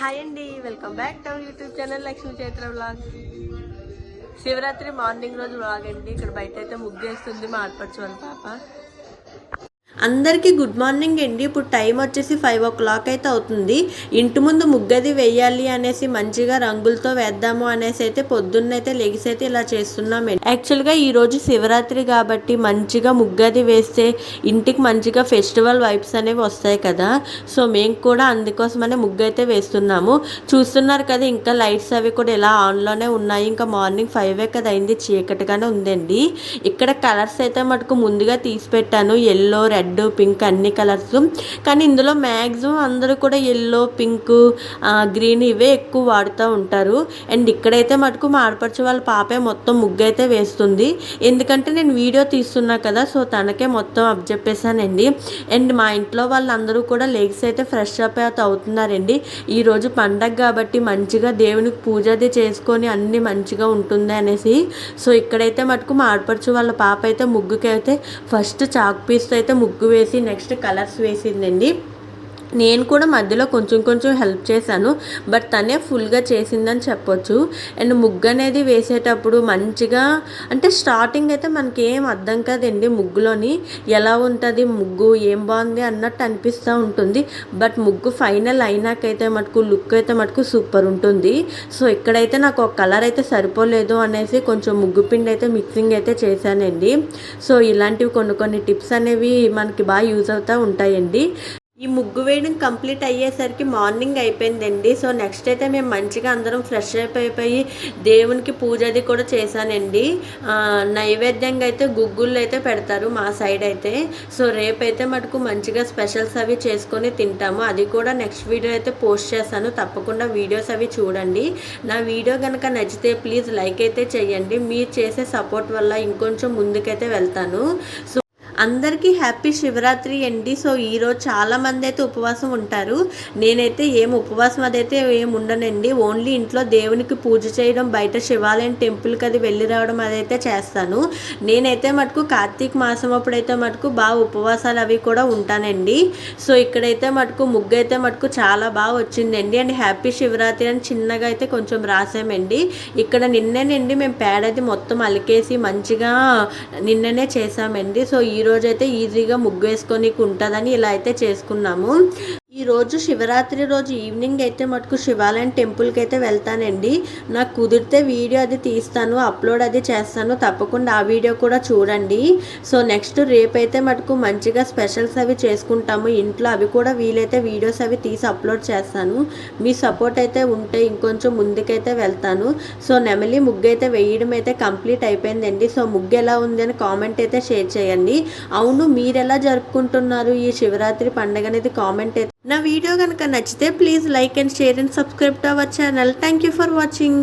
Hi అండి welcome back to YouTube channel Lakshmi Chaitra blog Shivaratri morning రోజు blog అండి. ఇక్కడ బయట అయితే ముగ్గేస్తుంది మా ఆడపడుచు వాళ్ళ పాప. అందరికీ గుడ్ మార్నింగ్ అండి. ఇప్పుడు టైం వచ్చేసి ఫైవ్ ఓ క్లాక్ అయితే అవుతుంది. ఇంటి ముందు ముగ్గది వేయాలి అనేసి మంచిగా రంగులతో వేద్దాము అనేసి అయితే పొద్దున్నైతే లెగిసి అయితే ఇలా చేస్తున్నామండి యాక్చువల్గా ఈరోజు శివరాత్రి కాబట్టి మంచిగా ముగ్గది వేస్తే ఇంటికి మంచిగా ఫెస్టివల్ వైబ్స్ అనేవి వస్తాయి కదా. సో మేము కూడా అందుకోసమనే ముగ్గు అయితే వేస్తున్నాము. చూస్తున్నారు కదా ఇంకా లైట్స్ అవి కూడా ఇలా ఆన్లోనే ఉన్నాయి. ఇంకా మార్నింగ్ ఫైవ్ కదా అయింది. చీకటిగానే ఉందండి. ఇక్కడ కలర్స్ అయితే మటుకు ముందుగా తీసి పెట్టాను. ఎల్లో రెడ్ రెడ్ పింక్ అన్ని కలర్స్. కానీ ఇందులో మ్యాక్సిమం అందరూ కూడా ఎల్లో పింక్ గ్రీన్ ఇవే ఎక్కువ వాడుతూ ఉంటారు. అండ్ ఇక్కడైతే మటుకు మాడపరిచే వాళ్ళ పాపే మొత్తం ముగ్గు అయితే వేస్తుంది. ఎందుకంటే నేను వీడియో తీస్తున్నా కదా సో తనకే మొత్తం అప్జెప్పేసానండి అండ్ మా ఇంట్లో వాళ్ళందరూ కూడా లెగ్స్ అయితే ఫ్రెష్ అప్ అయితే అవుతున్నారండి. ఈరోజు పండగ కాబట్టి మంచిగా దేవునికి పూజ అది చేసుకొని అన్ని మంచిగా ఉంటుంది అనేసి. సో ఇక్కడైతే మటుకు మా వాళ్ళ పాప అయితే ముగ్గుకి అయితే ఫస్ట్ చాక్ పీస్తో అయితే ముగ్గు వేసి నెక్స్ట్ కలర్స్ వేసిందండి. నేను కూడా మధ్యలో కొంచెం కొంచెం హెల్ప్ చేశాను బట్ తనే ఫుల్గా చేసిందని చెప్పొచ్చు. అండ్ ముగ్గు అనేది వేసేటప్పుడు మంచిగా అంటే స్టార్టింగ్ అయితే మనకి ఏం అర్థం కాదండి ముగ్గులోని ఎలా ఉంటుంది ముగ్గు ఏం బాగుంది అన్నట్టు అనిపిస్తూ ఉంటుంది. బట్ ముగ్గు ఫైనల్ అయినాకైతే మటుకు లుక్ అయితే మటుకు సూపర్ ఉంటుంది. సో ఇక్కడైతే నాకు ఒక కలర్ అయితే సరిపోలేదు అనేసి కొంచెం ముగ్గు పిండి అయితే మిక్సింగ్ అయితే చేశానండి. సో ఇలాంటివి కొన్ని కొన్ని టిప్స్ అనేవి మనకి బాగా యూజ్ అవుతూ ఉంటాయండి. ఈ ముగ్గు వేయడం కంప్లీట్ అయ్యేసరికి మార్నింగ్ అయిపోయిందండి. సో నెక్స్ట్ అయితే మేము మంచిగా అందరం ఫ్రెష్ అప్ అయిపోయి దేవునికి పూజ అది కూడా చేశానండి. నైవేద్యంగా అయితే గుగ్గుళ్ళు అయితే పెడతారు మా సైడ్ అయితే. సో రేపైతే మటుకు మంచిగా స్పెషల్స్ అవి చేసుకొని తింటాము. అది కూడా నెక్స్ట్ వీడియో అయితే పోస్ట్ చేస్తాను. తప్పకుండా వీడియోస్ అవి చూడండి. నా వీడియో కనుక నచ్చితే ప్లీజ్ లైక్ అయితే చేయండి. మీరు చేసే సపోర్ట్ వల్ల ఇంకొంచెం ముందుకైతే వెళ్తాను. సో అందరికీ హ్యాపీ శివరాత్రి అండి. సో ఈరోజు చాలా మంది అయితే ఉపవాసం ఉంటారు. నేనైతే ఏం ఉపవాసం అదైతే ఏం ఉండనండి. ఓన్లీ ఇంట్లో దేవునికి పూజ చేయడం బయట శివాలయం టెంపుల్కి అది వెళ్ళి రావడం అదైతే చేస్తాను. నేనైతే మటుకు కార్తీక మాసం అప్పుడైతే మటుకు బాగా ఉపవాసాలు అవి కూడా ఉంటానండి. సో ఇక్కడైతే మటుకు ముగ్గు అయితే మటుకు చాలా బాగా వచ్చిందండి. అండ్ హ్యాపీ శివరాత్రి అని చిన్నగా అయితే కొంచెం రాసామండి. ఇక్కడ నిన్నేనండి మేము పేడది మొత్తం అలికేసి మంచిగా నిన్ననే చేసామండి. సో ఈ రోజు అయితే ఈజీగా ముగ్గు వేసుకొని ఉంటుందని ఇలా అయితే చేసుకున్నాము. ఈరోజు శివరాత్రి రోజు ఈవినింగ్ అయితే మటుకు శివాలయం టెంపుల్కి అయితే వెళ్తానండి. నాకు కుదిరితే వీడియో అది తీస్తాను అప్లోడ్ అది చేస్తాను. తప్పకుండా ఆ వీడియో కూడా చూడండి. సో నెక్స్ట్ రేపైతే మటుకు మంచిగా స్పెషల్స్ అవి చేసుకుంటాము. ఇంట్లో అవి కూడా వీలైతే వీడియోస్ అవి తీసి అప్లోడ్ చేస్తాను. మీ సపోర్ట్ అయితే ఉంటే ఇంకొంచెం ముందుకైతే వెళ్తాను. సో నెమలి ముగ్గు అయితే వేయడం అయితే కంప్లీట్ అయిపోయిందండి. సో ముగ్గు ఎలా ఉంది అని కామెంట్ అయితే షేర్ చేయండి. అవును మీరు ఎలా జరుపుకుంటున్నారు ఈ శివరాత్రి పండుగ అనేది కామెంట్ అయితే నా వీడియో కనుక నచ్చితే please like and share and subscribe to our channel. Thank you for watching